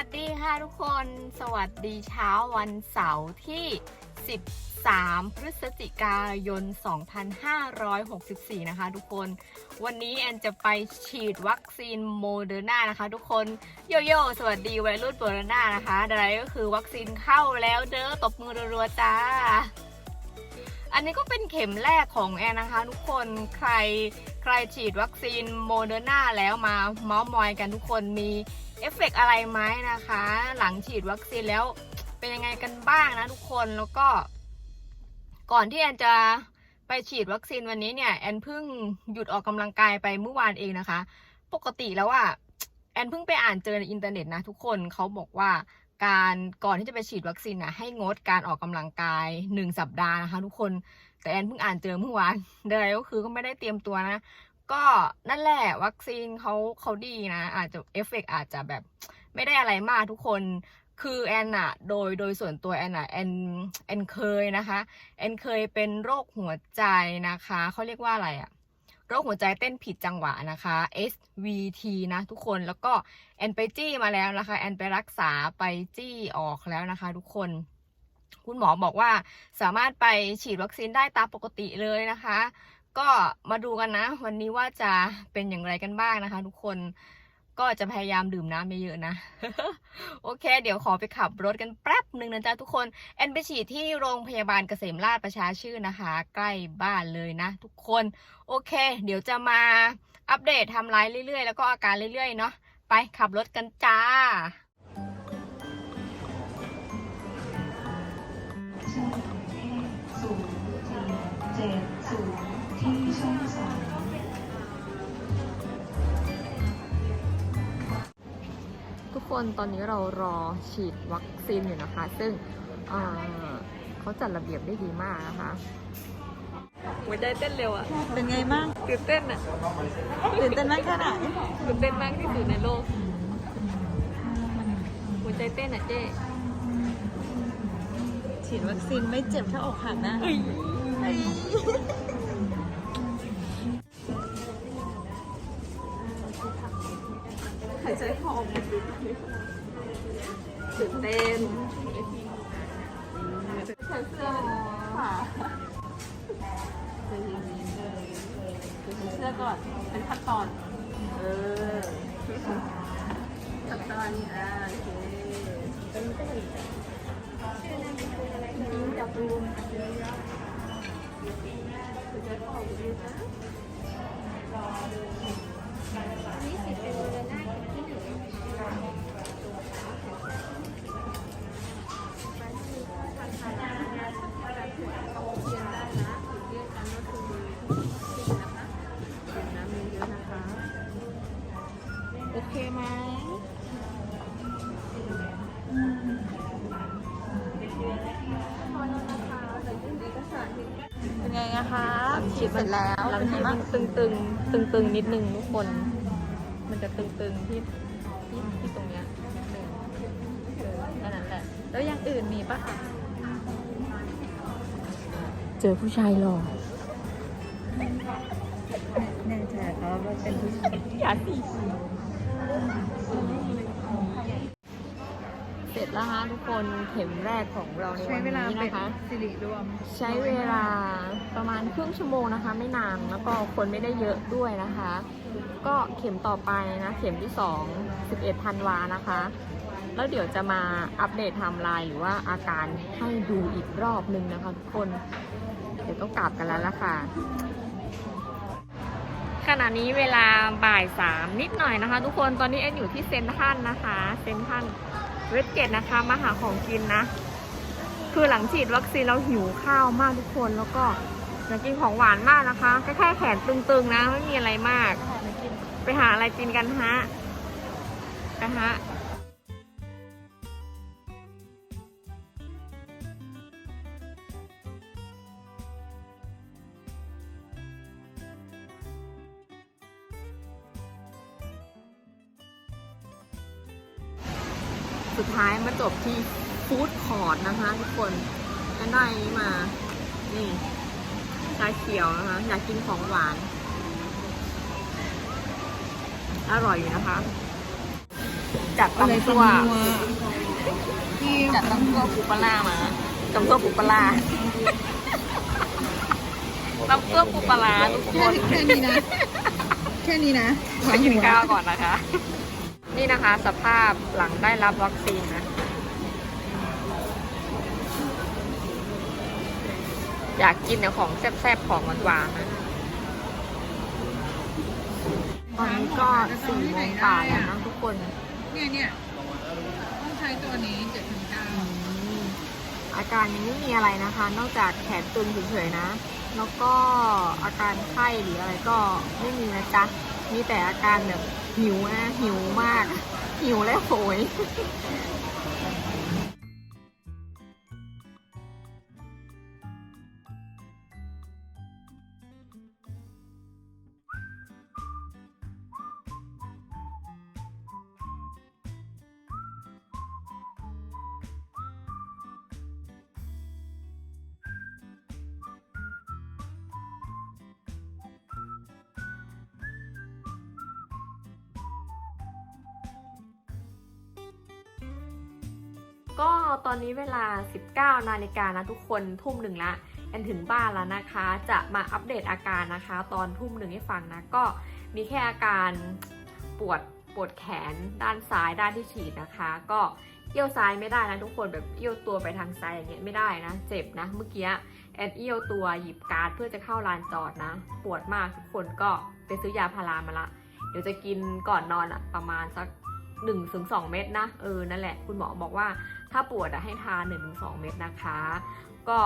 สวัสดีค่ะทุกคน สวัสดีเช้าวันเสาร์ที่ 13 พฤศจิกายน 2564 นะคะทุกคน วันนี้แอนจะไปฉีดวัคซีนโมเดอร์นานะคะทุกคน โยโย่สวัสดีวัยรุ่นโมเดอร์นานะคะอะไรก็คือวัคซีนเข้าแล้วเด้อตบมือรัวๆจ้า อันนี้ก็เป็นเข็มแรกของแอนนะคะทุกคน ใครใครฉีดวัคซีนโมเดอร์นาแล้วมาเมาส์มอยกันทุกคนมี เอฟเฟกต์อะไรไหมนะคะ หลังฉีดวัคซีนแล้วเป็นยังไงกันบ้างนะทุกคนแล้วก็ ก่อนที่แอนจะไปฉีดวัคซีนวันนี้เนี่ยแอนเพิ่งหยุดออกกำลังกายไปเมื่อวานเองนะคะ ปกติแล้วอะแอนเพิ่งไปอ่านเจอในอินเทอร์เน็ตนะทุกคนเขาบอกว่าการก่อนที่จะไปฉีดวัคซีนนะให้งดการออกกำลังกายหนึ่งสัปดาห์นะคะ ทุกคนแต่แอนเพิ่งอ่านเจอเมื่อวานใดก็คือก็ไม่ได้เตรียมตัวนะ ก็นั่นแหละวัคซีนเขาเขาดีนะ อาจจะเอฟเฟกอาจจะแบบไม่ได้อะไรมากทุกคนคือแอนอะโดยโดยส่วนตัวแอนอะแอนแอนเคยนะคะแอนเคยเป็นโรคหัวใจนะคะเขาเรียกว่าอะไรอะโรคหัวใจเต้นผิดจังหวะนะคะ SVT นะทุกคนแล้วก็แอนไปจี้มาแล้วนะคะแอนไปรักษาไปจี้ออกแล้วนะคะทุกคน คุณหมอบอกว่าสามารถไปฉีดวัคซีนได้ตามปกติเลยนะคะ ก็มาดูกันนะ วันนี้ว่าจะเป็นอย่างไรกันบ้างนะคะ ทุกคนก็จะพยายามดื่มน้ำเยอะๆนะ โอเค เดี๋ยวขอไปขับรถกันแป๊บหนึ่งนะจ๊ะทุกคน แอนไปฉีดที่โรงพยาบาลเกษมราชประชาชื่นนะคะ ใกล้บ้านเลยนะ ทุกคน โอเค เดี๋ยวจะมาอัปเดตทำลายเรื่อยๆ แล้วก็อาการเรื่อยๆ เนาะไปขับรถกันจ้า คนตอนนี้เรารอฉีดวัคซีนอยู่นะคะ ซึ่งเอ่อเขาจัดระเบียบได้ดีมากนะคะหัวใจเต้นเร็วอะเป็นไงบ้างตื่นเต้นอะตื่นเต้นมากแค่ไหนตื่นเต้นมากที่สุดในโลกหัวใจเต้นอะเจ๊ฉีดวัคซีนไม่เจ็บถ้าอกหักนะ ใจหอบตื่นเต้นใส่เสื้อค่ะเสื้อก่อน เป็นขั้นตอน เออขั้นตอนอ่าโอเคเป็นต้นยิงจับรูมโอเคไหมเป็นไงนะคะฉีดเสร็จแล้วหลังเป็นไงบ้างตึงตึงตึงตึงๆ นิดนึงทุกคน มันจะตึงๆที่ ที่ที่ตรงเนี้ยเออเออแค่นั้นแหละแล้วอย่างอื่นมีปะคะเจอผู้ชายหล่อแน่ใจเขาว่าเป็นผู้ชายอย่าสิ เสร็จแล้วฮะทุกคนเข็มแรกของเราในใช้วันเวลานี้เป็นนะคะ สิริรวมใช้เวลาประมาณครึ่งชั่วโมงนะคะ ไม่นานแล้วก็คนไม่ได้เยอะด้วยนะคะ ก็เข็มต่อไปนะ เข็มที่ 2 11ธันวานะคะ แล้วเดี๋ยวจะมาอัปเดตไทม์ไลน์หรือว่าอาการให้ดูอีกรอบนึงนะคะทุกคน เดี๋ยวต้องกลับกันแล้วล่ะค่ะ ขณะนี้เวลาบ่ายสามนิดหน่อยนะคะ ทุกคนตอนนี้แอนอยู่ที่เซนทรันนะคะ เซนทรัน เวทเกตนะคะมาหาของกินนะ คือหลังฉีดวัคซีนเราหิวข้าวมากทุกคนแล้วก็อยากกินของหวานมากนะคะก็แค่แขนตึงๆนะ ไม่มีอะไรมาก ไปหาอะไรกินกันฮะนะฮะ สุดท้ายมาจบที่ฟู้ดคอร์ทนะคะทุกคนก็ได้อันนี้มา นี่ชาเขียวนะคะ อยากกินของหวาน อร่อยอยู่นะคะ จัดอะไรตำตัตัววที่จัดตำตัวปูปลาร้ามาตำตัวปูปลาร้าตำตัวปูปลาร้าทุกคแค่นแค่นี้นะ แค่นี้นะไปกินข้าวก่อนนะคะ นี่นะคะสภาพหลังได้รับวัคซีนนะ อยากกินแต่ของแซ่บๆ ของหวานๆนะตอนนี้ก็สี่โมงป่ายแล้วนะทุกคน เนี่ยเนี่ยต้องใช้ตัวนี้เจ็ดถึงเก้าอืมอาการยังไม่มีอะไรนะคะ นอกจากแขนตึงเฉยๆนะ แล้วก็อาการไข้หรืออะไรก็ไม่มีนะจ๊ะ มีแต่อาการแบบ หิวอะหิวมาก หิวและโหย ก็ตอนนี้เวลา 19 นาฬิกานะทุกคนทุ่มหนึ่งละแอนถึงบ้านแล้วนะคะ จะมาอัปเดตอาการนะคะ ตอนทุ่มหนึ่งให้ฟังนะ ก็มีแค่อาการปวดปวดแขนด้านซ้ายด้านที่ฉีดนะคะ ก็เอี้ยวซ้ายไม่ได้นะทุกคนแบบเอี้ยวตัวไปทางซ้ายอย่างเงี้ยไม่ได้นะ เจ็บนะ เมื่อกี้แอนเอี้ยวตัวหยิบการ์ดเพื่อจะเข้าลานจอดนะ ปวดมากทุกคนก็ไปซื้อยาพารามาละ เดี๋ยวจะกินก่อนนอนอะประมาณสัก1นถึงสเม็ดนะ เออ นั่นแหละ คุณหมอบอกว่า ถ้าปวดให้ทาน1นถึงสเม็ดนะคะ ก็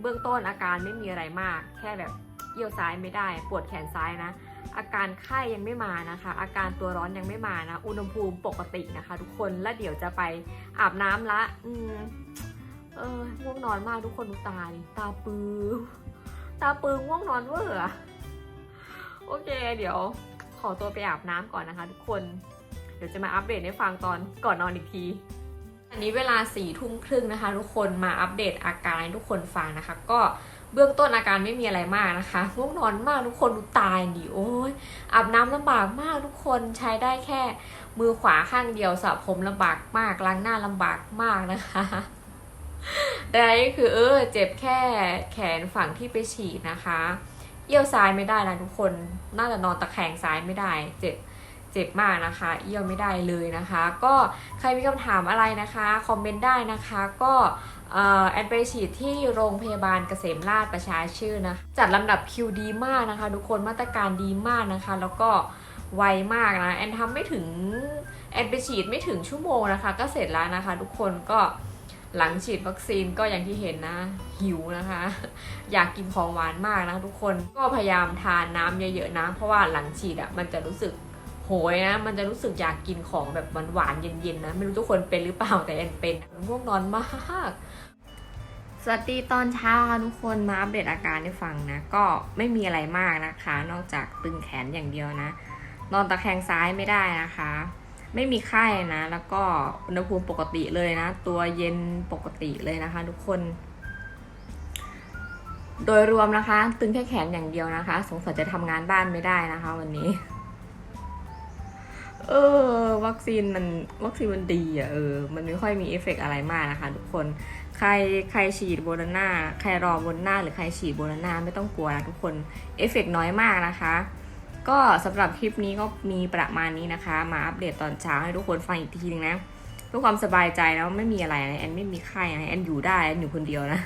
เบื้องต้นอาการไม่มีอะไรมาก แค่แบบเอี้ยวซ้ายไม่ได้ ปวดแขนซ้ายนะ อาการไข้ยังไม่มานะคะ อาการตัวร้อนยังไม่มานะ อุณหภูมิปกตินะคะ ทุกคน แล้วเดี๋ยวจะไปอาบน้ำละ อืมเออง่วงนอนมากทุกคนดูตาดิตาปือตาปือง่วงนอนเวอร์อโอเค เดี๋ยวขอตัวไปอาบน้ำก่อนนะคะ ทุกคน เดี๋ยวจะมาอัปเดตให้ฟังตอนก่อนนอนอีกที อันนี้เวลาสี่ทุ่มครึ่งนะคะ ทุกคนมาอัปเดตอาการให้ทุกคนฟังนะคะ ก็เบื้องต้นอาการไม่มีอะไรมากนะคะง่วงนอนมากทุกคนดูตายดิโอ้ยอาบน้ำลำบากมากทุกคนใช้ได้แค่มือขวาข้างเดียวสระผมลำบากมากล้างหน้าลำบากมากนะคะแต่อันนี้คือเออเจ็บแค่แขนฝั่งที่ไปฉีดนะคะเอี้ยวซ้ายไม่ได้นะทุกคนน่าจะนอนตะแคงซ้ายไม่ได้ เจ็บ เจ็บมากนะคะเอี้ยวไม่ได้เลยนะคะ ก็ใครมีคำถามอะไรนะคะคอมเมนต์ได้นะคะก็เอ่อแอนไปฉีดที่โรงพยาบาลเกษมราชประชาชื่นนะจัดลำดับคิวดีมากนะคะ ทุกคนมาตรการดีมากนะคะ แล้วก็ไวมากนะแอนทำไม่ถึงแอนไปฉีดไม่ถึงชั่วโมงนะคะ ก็เสร็จแล้วนะคะ ทุกคนก็หลังฉีดวัคซีนก็อย่างที่เห็นนะ หิวนะคะ อยากกินของหวานมากนะทุกคนก็พยายามทานน้ำเยอะๆนะเพราะว่าหลังฉีดอะ่ะมันจะรู้สึก โหยนะมันจะรู้สึกอยากกินของแบบหวานๆเย็นๆนะไม่รู้ทุกคนเป็นหรือเปล่าแต่แอนเป็นง่วงนอนมากสวัสดีตอนเช้าค่ะทุกคนมาอัปเดตอาการให้ฟังนะ ก็ไม่มีอะไรมากนะคะ นอกจากตึงแขนอย่างเดียวนะ นอนตะแคงซ้ายไม่ได้นะคะ ไม่มีไข้นะ แล้วก็อุณหภูมิปกติเลยนะ ตัวเย็นปกติเลยนะคะ ทุกคน โดยรวมนะคะ ตึงแค่แขนอย่างเดียวนะคะ สงสัยจะทำงานบ้านไม่ได้นะคะ วันนี้ เออ วัคซีนมันวัคซีนมันดีอะเออ มันไม่ค่อยมีเอฟเฟกต์อะไรมากนะคะทุกคน ใครใครฉีดโบนาน่าใครรอโบนาน่าหรือใครฉีดโบนาน่าไม่ต้องกลัวนะทุกคนเอฟเฟกต์น้อยมากนะคะ ก็สำหรับคลิปนี้ก็มีประมาณนี้นะคะ มาอัปเดตตอนเช้าให้ทุกคนฟังอีกทีนึงนะเพื่อความสบายใจแล้วไม่มีอะไรนะแอนไม่มีไข้นะแอนอยู่ได้แอนอยู่คนเดียวนะ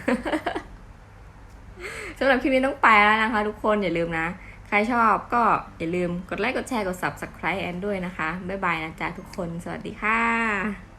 สำหรับคลิปนี้ต้องไปแล้วนะคะ ทุกคนอย่าลืมนะ ใครชอบก็อย่าลืมกดไลค์กดแชร์กด subscribe แอนด้วยนะคะ บ๊ายบายนะจ๊ะทุกคน สวัสดีค่ะ